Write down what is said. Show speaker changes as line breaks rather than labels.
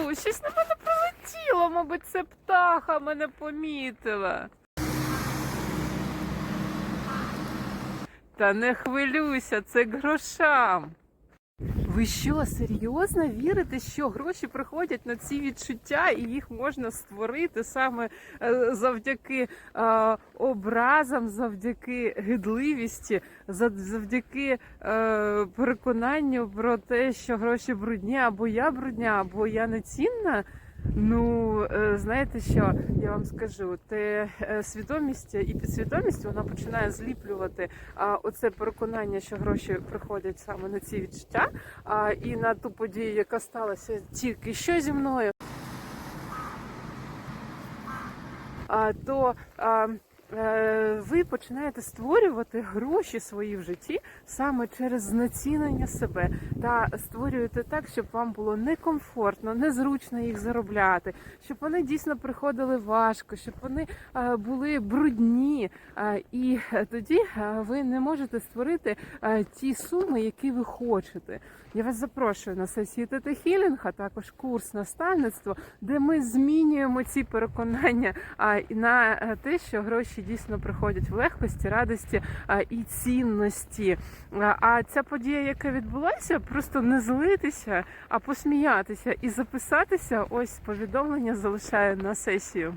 Щось на мене прилетіло, мабуть, це птаха мене помітила. Та не хвилюйся, це грошам. Ви що, серйозно вірите, що гроші приходять на ці відчуття, і їх можна створити саме е, завдяки е, образам, завдяки гидливісті, завдяки е, переконанню про те, що гроші брудні, або я брудня, або я не цінна? Ну, е, знаєте що, я вам скажу, те свідомість і підсвідомість вона починає зліплювати а, оце переконання, що гроші приходять саме на ці відчуття, а, і на ту подію, яка сталася тільки що зі мною. А, то а, ви починаєте створювати гроші свої в житті саме через знецінення себе та створюєте так, щоб вам було некомфортно, незручно їх заробляти, щоб вони дійсно приходили важко, щоб вони е, були брудні. Е, І е, тоді е, ви не можете створити е, ті суми, які ви хочете. Я вас запрошую на сесію Тета Хілінг, а також курс наставництво, де ми змінюємо ці переконання на е, те, що гроші дійсно приходять в легкості, радості і цінності. А, А ця подія, яка відбулася, просто не злитися, а посміятися і записатися. Ось повідомлення залишаю на сесію.